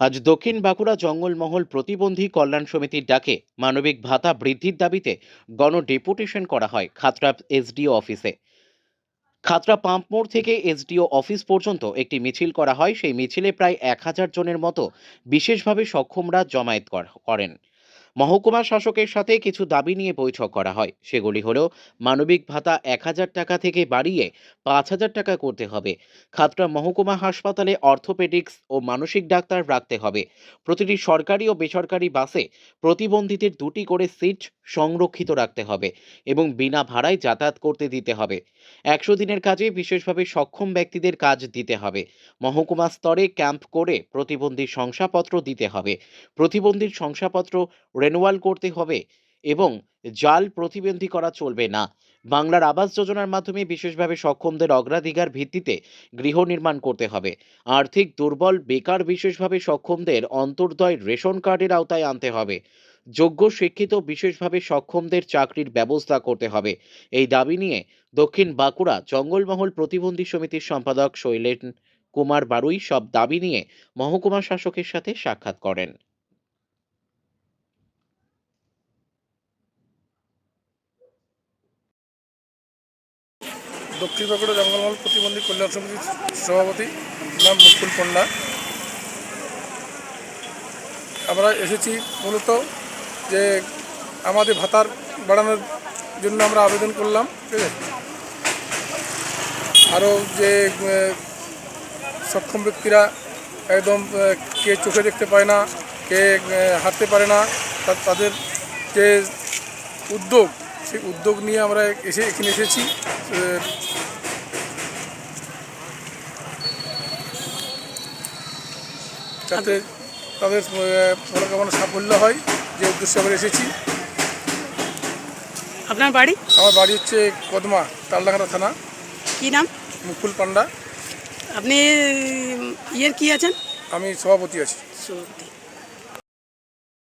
আজ দক্ষিণ বাঁকুড়া জঙ্গলমহল প্রতিবন্ধী কল্যাণ সমিতির ডাকে মানবিক ভাতা বৃদ্ধির দাবিতে গণ ডেপুটেশন করা হয় খাতড়া এসডিও অফিসে। খাতড়া পাম্প মোড় থেকে এসডিও অফিস পর্যন্ত একটি মিছিল করা হয়। সেই মিছিলে প্রায় এক হাজার জনের মতো বিশেষভাবে সক্ষমরা জমায়েত করেন। মহকুমা শাসকের সাথে কিছু দাবি নিয়ে বৈঠক করা হয়। সেগুলি হলো, মানবিক ভাতা এক হাজার টাকা থেকে বাড়িয়ে পাঁচ হাজার টাকা করতে হবে। খাতড়া মহকুমা হাসপাতালে অর্থোপেডিক্স ও মানসিক ডাক্তার রাখতে হবে। প্রতিটি সরকারি ও বেসরকারি বাসে প্রতিবন্ধীদের দুটি করে সিট সংরক্ষিত রাখতে হবে এবং বিনা ভাড়ায় যাতায়াত করতে দিতে হবে। একশো দিনের কাজে বিশেষভাবে সক্ষম ব্যক্তিদের কাজ দিতে হবে। মহকুমা স্তরে ক্যাম্প করে প্রতিবন্ধীর শংসাপত্র দিতে হবে। প্রতিবন্ধীর শংসাপত্র রেনুয়াল করতে হবে এবং জাল প্রতিবন্ধী করা চলবে না। বাংলার আবাস যোজনার মাধ্যমে বিশেষভাবে সক্ষমদের অগ্রাধিকার ভিত্তিতে গৃহ নির্মাণ করতে হবে। আর্থিক দুর্বল বেকার বিশেষভাবে সক্ষমদের অন্তর্দয় রেশন কার্ডের আওতায় আনতে হবে। যোগ্য শিক্ষিত বিশেষভাবে সক্ষমদের চাকরির ব্যবস্থা করতে হবে। এই দাবি নিয়ে দক্ষিণ বাঁকুড়া জঙ্গলমহল প্রতিবন্ধী সমিতির সম্পাদক শৈলেন কুমার বারুই সব দাবি নিয়ে মহকুমা শাসকের সাথে সাক্ষাৎ করেন। দক্ষিণ বাঁকুড়া জঙ্গলমহল প্রতিবন্ধী কল্যাণ সমিতির সভাপতি নাম মুকুল পণ্ডা। আমরা এসেছি মূলত যে আমাদের ভাতার বাড়ানোর জন্য আমরা আবেদন করলাম, ঠিক আছে? আরও যে সক্ষম ব্যক্তিরা একদম কে চোখে দেখতে পায় না, কে হাঁটতে পারে না তাদের যে উদ্যোগ, সেই উদ্যোগ নিয়ে আমরা এসে, এখানে এসেছি। যাতে তাদের মনোকামনা সাফল্য হয় যে উদ্দেশ্যে আমরা এসেছি। আপনার বাড়ি? আমার বাড়ি হচ্ছে কদমা তালডাঙ্গা থানা। কি নাম? মুকুল পান্ডা। আপনি ইয়ের কি আছেন? আমি সভাপতি আছি।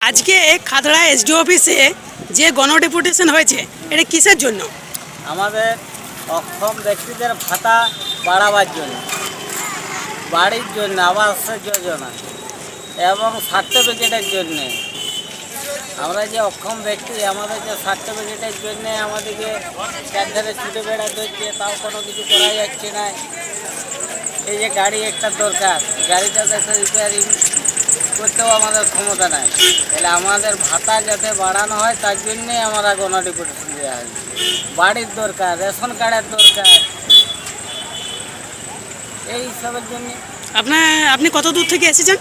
আজকে খাতড়া এসডি অফিসে যে গণ ডেপুটেশন হয়েছে এটা কিসের জন্য? আমাদের অক্ষম ব্যক্তিদের ভাতা বাড়াবার জন্য, বাড়ির জন্য আবাস যোজনা এবং সার্টিফিকেটের জন্যে। আমরা যে অক্ষম ব্যক্তি, আমাদের যে সার্টিফিকেটের জন্যে আমাদেরকে চারধারে ছুটে বেড়াতে হচ্ছে, তাও কোনো কিছু করা যাচ্ছে না। এই যে গাড়ি একটা দরকার গাড়িটাতে একটা রিপেয়ারিং করতেও আমাদের ক্ষমতা নাই। তাহলে আমাদের ভাতা যাতে বাড়ানো হয়, তার জন্যে আমরা গণডিপুটেশন দেওয়া হয়েছে বাড়ির দরকার রেশন কার্ডের দরকার। এই সবের জন্য আপনার আপনি কত দূর থেকে এসেছেন?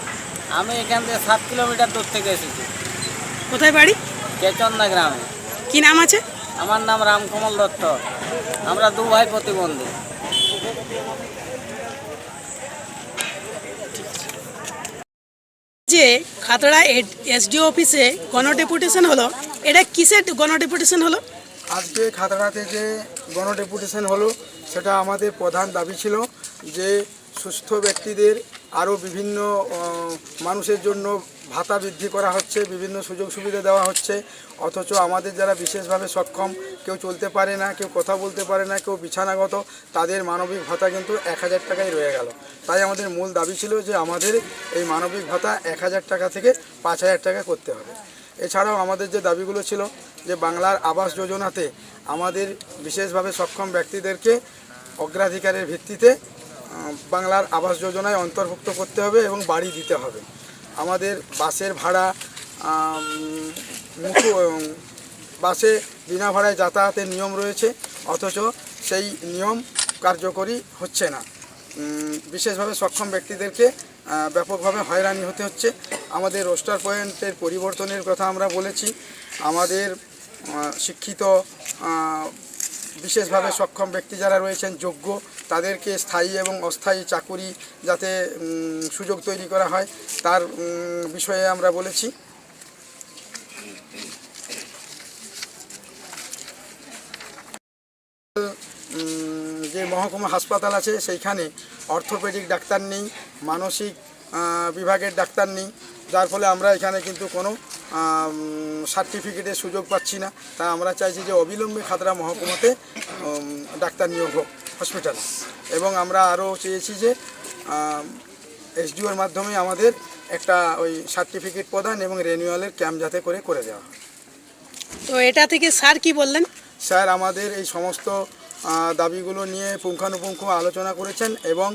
আমি এখান থেকে সাত কিলোমিটার দূর থেকে এসেছি। কোথায় বাড়ি? চেচন্দা গ্রামে। কি নাম আছে? আমার নাম রামকমল দত্ত। আমরা দু ভাই প্রতিবন্ধী। যে খাতড়া এসডি অফিসে গণ ডেপুটেশন হলো এটা কিসের গণ ডেপুটেশন হলো? আজকে খাতড়াতে যে গণ ডেপুটেশন হলো, সেটা আমাদের প্রধান দাবি ছিল যে সুস্থ ব্যক্তিদের আরও বিভিন্ন মানুষের জন্য ভাতা বৃদ্ধি করা হচ্ছে, বিভিন্ন সুযোগ সুবিধা দেওয়া হচ্ছে। অথচ আমাদের যারা বিশেষভাবে সক্ষম, কেউ চলতে পারে না, কেউ কথা বলতে পারে না, কেউ বিছানাগত, তাদের মানবিক ভাতা কিন্তু এক হাজার টাকায় রয়ে গেল। তাই আমাদের মূল দাবি ছিল যে আমাদের এই মানবিক ভাতা এক হাজার টাকা থেকে পাঁচ হাজার টাকা করতে হবে। এছাড়াও আমাদের যে দাবিগুলো ছিল যে বাংলার আবাস যোজনাতে আমাদের বিশেষভাবে সক্ষম ব্যক্তিদেরকে অগ্রাধিকারের ভিত্তিতে বাংলার আবাস যোজনায় অন্তর্ভুক্ত করতে হবে এবং বাড়ি দিতে হবে। আমাদের বাসের ভাড়া মুখো বাসে বিনা ভাড়ায় যাতায়াতের নিয়ম রয়েছে, অথচ সেই নিয়ম কার্যকরী হচ্ছে না। বিশেষভাবে সক্ষম ব্যক্তিদেরকে ব্যাপকভাবে হয়রানি হতে হচ্ছে। আমাদের রোস্টার পয়েন্টের পরিবর্তনের কথা আমরা বলেছি। আমাদের শিক্ষিত বিশেষভাবে সক্ষম ব্যক্তি যারা রয়েছেন, যোগ্য, তাদেরকে স্থায়ী এবং অস্থায়ী চাকুরি যাতে সুযোগ তৈরি করা হয়, তার বিষয়ে আমরা বলেছি। যে মহকুমা হাসপাতাল আছে সেইখানে অর্থোপেডিক ডাক্তার নেই মানসিক বিভাগের ডাক্তার নেই। যার ফলে আমরা এখানে কিন্তু কোনো সার্টিফিকেটের সুযোগ পাচ্ছি না। তাই আমরা চাইছি যে অবিলম্বে খাতড়া মহকুমাতে ডাক্তার নিয়োগ হোক হসপিটাল এবং আমরা আরও চেয়েছি যে এসডিওর মাধ্যমে আমাদের একটা ওই সার্টিফিকেট প্রদান এবং রেনিউয়ালের ক্যাম্প যাতে করে করে দেওয়া তো এটা থেকে স্যার কি বললেন? স্যার আমাদের এই সমস্ত দাবিগুলো নিয়ে পুঙ্খানুপুঙ্খ আলোচনা করেছেন এবং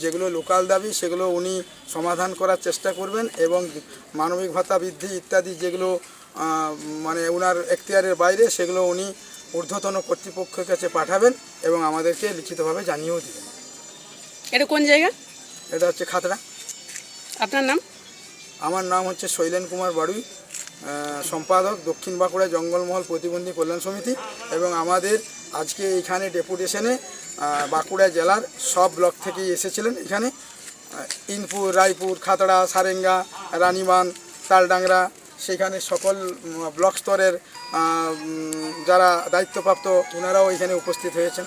যেগুলো লোকাল দাবি সেগুলো উনি সমাধান করার চেষ্টা করবেন এবং মানবিক ভাতা বৃদ্ধি ইত্যাদি যেগুলো মানে ওনার এখতিয়ারের বাইরে সেগুলো উনি ঊর্ধ্বতন কর্তৃপক্ষের কাছে পাঠাবেন এবং আমাদেরকে লিখিতভাবে জানিয়েও দেবেন। এটা কোন জায়গা? এটা হচ্ছে খাতড়া। আপনার নাম? আমার নাম হচ্ছে শৈলেন কুমার বাড়ুই সম্পাদক দক্ষিণ বাঁকুড়া জঙ্গলমহল প্রতিবন্ধী কল্যাণ সমিতি এবং আমাদের আজকে এখানে ডেপুটেশনে বাঁকুড়া জেলার সব ব্লক থেকেই এসেছিলেন। এখানে ইনপুর, রায়পুর, খাতড়া, সারেঙ্গা রানীবান তালডাংরা, সেখানে সকল ব্লক স্তরের যারা দায়িত্বপ্রাপ্ত ওনারাও এখানে উপস্থিত হয়েছেন।